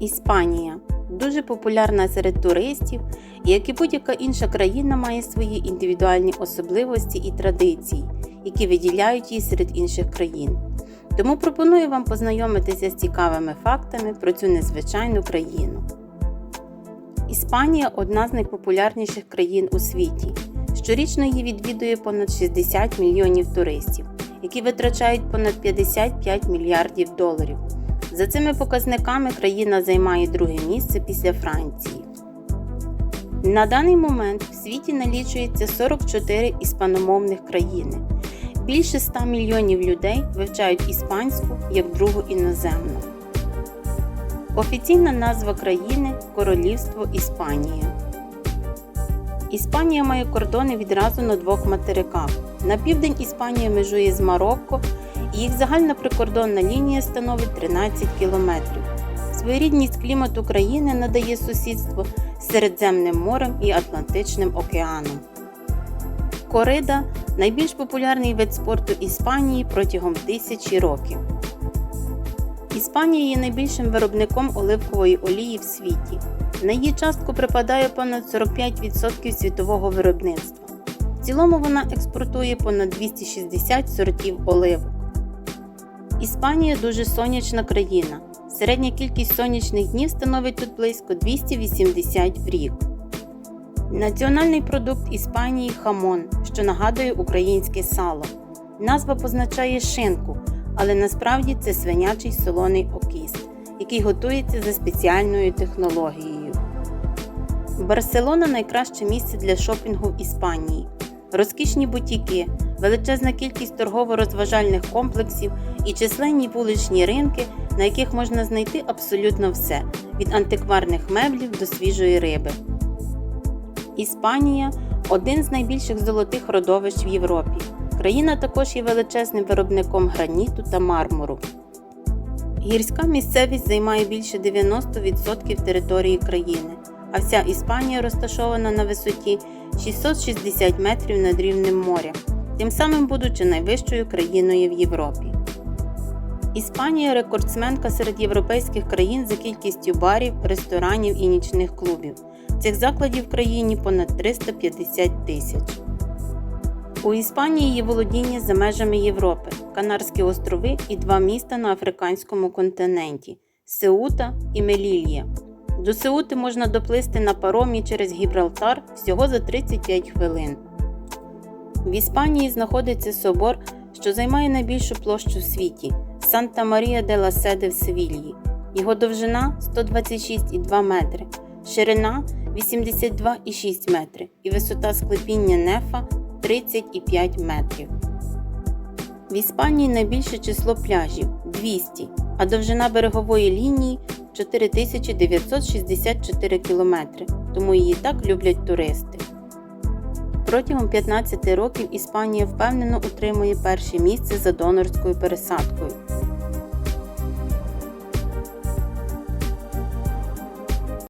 Іспанія дуже популярна серед туристів, як і будь-яка інша країна має свої індивідуальні особливості і традиції, які виділяють її серед інших країн. Тому пропоную вам познайомитися з цікавими фактами про цю незвичайну країну. Іспанія одна з найпопулярніших країн у світі. Щорічно її відвідує понад 60 мільйонів туристів, які витрачають понад 55 мільярдів доларів. За цими показниками країна займає друге місце після Франції. На даний момент в світі налічується 44 іспаномовних країни. Більше 100 мільйонів людей вивчають іспанську як другу іноземну. Офіційна назва країни Королівство Іспанія. Іспанія має кордони відразу на двох материках. На південь Іспанія межує з Марокко, їх загальна прикордонна лінія становить 13 кілометрів. Своєрідність клімату країни надає сусідство з Середземним морем і Атлантичним океаном. Корида найбільш популярний вид спорту Іспанії протягом тисячі років. Іспанія є найбільшим виробником оливкової олії в світі. На її частку припадає понад 45% світового виробництва. В цілому вона експортує понад 260 сортів оливок. Іспанія дуже сонячна країна. Середня кількість сонячних днів становить тут близько 280 в рік. Національний продукт Іспанії хамон, що нагадує українське сало. Назва позначає шинку, але насправді це свинячий солоний окіст, який готується за спеціальною технологією. Барселона найкраще місце для шопінгу в Іспанії. Розкішні бутіки, величезна кількість торгово-розважальних комплексів і численні вуличні ринки, на яких можна знайти абсолютно все від антикварних меблів до свіжої риби. Іспанія один з найбільших золотих родовищ в Європі. Країна також є величезним виробником граніту та мармуру. Гірська місцевість займає більше 90% території країни, а вся Іспанія розташована на висоті 660 метрів над рівнем моря, тим самим будучи найвищою країною в Європі. Іспанія рекордсменка серед європейських країн за кількістю барів, ресторанів і нічних клубів. Цих закладів в країні понад 350 тисяч. У Іспанії є володіння за межами Європи, Канарські острови і два міста на африканському континенті Сеута і Мелілія. До Сеути можна доплисти на паромі через Гібралтар всього за 35 хвилин. В Іспанії знаходиться собор, що займає найбільшу площу в світі Санта Марія де ла Седе в Севільї. Його довжина 126,2 метри, ширина 82,6 метри і висота склепіння нефа 30,5 метрів. В Іспанії найбільше число пляжів 200, а довжина берегової лінії 4964 км, тому її так люблять туристи. Протягом 15 років Іспанія впевнено утримує перше місце за донорською пересадкою.